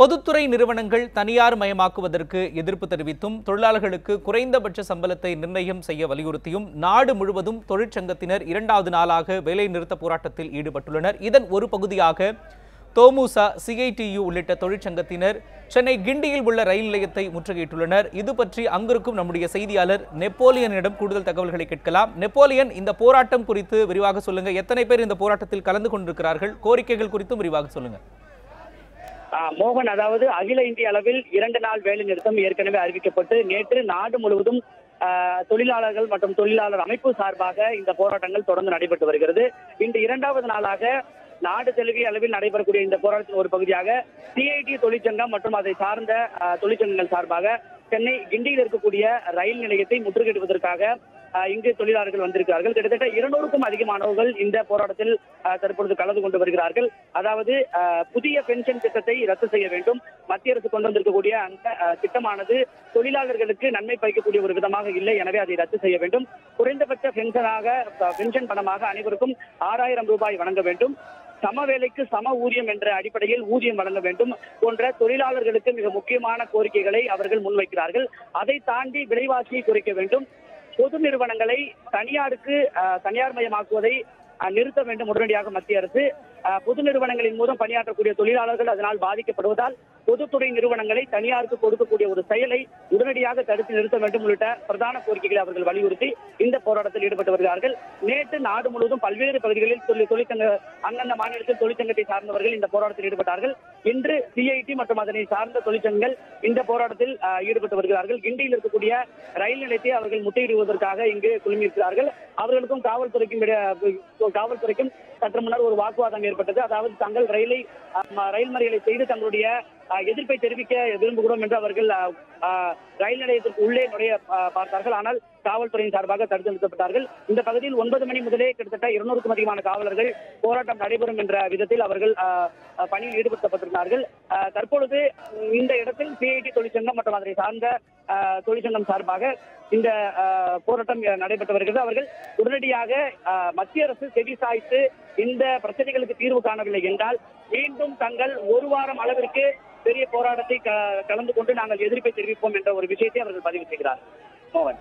பொதுத்துறை நிறுவனங்கள் தனியார் மயமாக்குவதற்கு எதிர்ப்பு தெரிவித்தும் தொழிலாளர்களுக்கு குறைந்தபட்ச சம்பளத்தை நிர்ணயம் செய்ய வலியுறுத்தியும் நாடு முழுவதும் தொழிற்சங்கத்தினர் இரண்டாவது நாளாக வேலைநிறுத்த போராட்டத்தில் ஈடுபட்டுள்ளனர். இதன் ஒரு பகுதியாக தோமுசா சிஐடியு உள்ளிட்ட தொழிற்சங்கத்தினர் சென்னை கிண்டியில் உள்ள ரயில் நிலையத்தை முற்றுகையிட்டுள்ளனர். இது பற்றி அங்கிருக்கும் நம்முடைய செய்தியாளர் நெப்போலியனிடம் கூடுதல் தகவல்களை கேட்கலாம். நெப்போலியன் இந்த போராட்டம் குறித்து விரிவாக சொல்லுங்க. எத்தனை பேர் இந்த போராட்டத்தில் கலந்து கொண்டிருக்கிறார்கள்? கோரிக்கைகள் குறித்தும் விரிவாக சொல்லுங்க. மோகன் அதாவது அகில இந்திய அளவில் இரண்டு நாள் வேலை நிறுத்தம் ஏற்கனவே அறிவிக்கப்பட்டு நேற்று நாடு முழுவதும் ஆஹ் தொழிலாளர்கள் மற்றும் தொழிலாளர் அமைப்பு சார்பாக இந்த போராட்டங்கள் தொடர்ந்து நடைபெற்று வருகிறது. இன்று இரண்டாவது நாளாக நாடு தழுவிய அளவில் நடைபெறக்கூடிய இந்த போராட்டத்தின் ஒரு பகுதியாக சிஐடி தொழிற்சங்கம் மற்றும் அதை சார்ந்த தொழிற்சங்கங்கள் சார்பாக சென்னை கிண்டியில் இருக்கக்கூடிய ரயில் நிலையத்தை முற்றுகையிடுவதற்காக இங்கு தொழிலாளர்கள் வந்திருக்கிறார்கள். கிட்டத்தட்ட இருநூறுக்கும் அதிகமானவர்கள் இந்த போராட்டத்தில் தற்பொழுது கலந்து கொண்டு வருகிறார்கள். அதாவது புதிய பென்ஷன் திட்டத்தை ரத்து செய்ய வேண்டும். மத்திய அரசு கொண்டு வந்திருக்கக்கூடிய அந்த திட்டமானது தொழிலாளர்களுக்கு நன்மை பயக்கக்கூடிய ஒரு விதமாக இல்லை. எனவே அதை ரத்து செய்ய வேண்டும். குறைந்தபட்ச பென்ஷனாக பென்ஷன் பணமாக அனைவருக்கும் ஆறாயிரம் ரூபாய் வழங்க வேண்டும். சம வேலைக்கு சம ஊதியம் என்ற அடிப்படையில் ஊதியம் வழங்க வேண்டும் போன்ற தொழிலாளர்களுக்கு மிக முக்கியமான கோரிக்கைகளை அவர்கள் முன்வைக்கிறார்கள். அதை தாண்டி விலைவாசியை குறைக்க வேண்டும். பொது நிறுவனங்களை தனியாருக்கு ஆஹ், தனியார் மயமாக்குவதை நிறுத்த வேண்டும் உடனடியாக மத்திய அரசு. பொது நிறுவனங்களின் மூலம் பணியாற்றக்கூடிய தொழிலாளர்கள் அதனால் பாதிக்கப்படுவதால் பொதுத்துறை நிறுவனங்களை தனியாருக்கு கொடுக்கக்கூடிய ஒரு செயலை உடனடியாக தடுத்து நிறுத்த வேண்டும் உள்ளிட்ட பிரதான கோரிக்கைகளை அவர்கள் வலியுறுத்தி இந்த போராட்டத்தில் ஈடுபட்டு வருகிறார்கள். நேற்று நாடு முழுவதும் பல்வேறு பகுதிகளில் தொழிற்சங்க அந்தந்த மாநிலத்தில் தொழிற்சங்கத்தை சார்ந்தவர்கள் இந்த போராட்டத்தில் ஈடுபட்டார்கள். இன்று சிஐடி மற்றும் அதனை சார்ந்த தொழிற்சங்கங்கள் இந்த போராட்டத்தில் ஈடுபட்டு வருகிறார்கள். கிண்டியில் இருக்கக்கூடிய ரயில் நிலையத்தை அவர்கள் முட்டையிடுவதற்காக இங்கு குழுமியிருக்கிறார்கள். அவர்களுக்கும் காவல்துறைக்கும் காவல்துறைக்கும் சற்று முன்னர் ஒரு வாக்குவாதம் ஏற்பட்டது. அதாவது தங்கள் ரயிலை ரயில் மறியலை செய்து தங்களுடைய எதிர்ப்பை தெரிவிக்க விரும்புகிறோம் என்று அவர்கள் ரயில் நிலையத்திற்கு உள்ளே நுழைய பார்த்தார்கள். ஆனால் காவல்துறையின் சார்பாக தடுத்து நிறுத்தப்பட்டார்கள். இந்த பகுதியில் ஒன்பது மணி முதலே கிட்டத்தட்ட இருநூறுக்கும் அதிகமான காவலர்கள் போராட்டம் நடைபெறும் என்ற விதத்தில் அவர்கள் பணியில் ஈடுபடுத்தப்பட்டிருந்தார்கள். தற்பொழுது இந்த இடத்தில் சிஐடி தொழிற்சங்கம் மற்றும் அதனை சார்ந்த தொழிற்சங்கம் சார்பாக இந்த போராட்டம் நடைபெற்று வருகிறது. அவர்கள் உடனடியாக மத்திய அரசு செவி சாய்த்து இந்த பிரச்சனைகளுக்கு தீர்வு காணவில்லை என்றால் மீண்டும் தங்கள் ஒரு வாரம் அளவிற்கு பெரிய போராட்டத்தை க- கலந்து கொண்டு நாங்கள் எதிர்ப்பை தெரிவிப்போம் என்ற ஒரு விஷயத்தை அவர்கள் பதிவு செய்கிறார் மோகன்.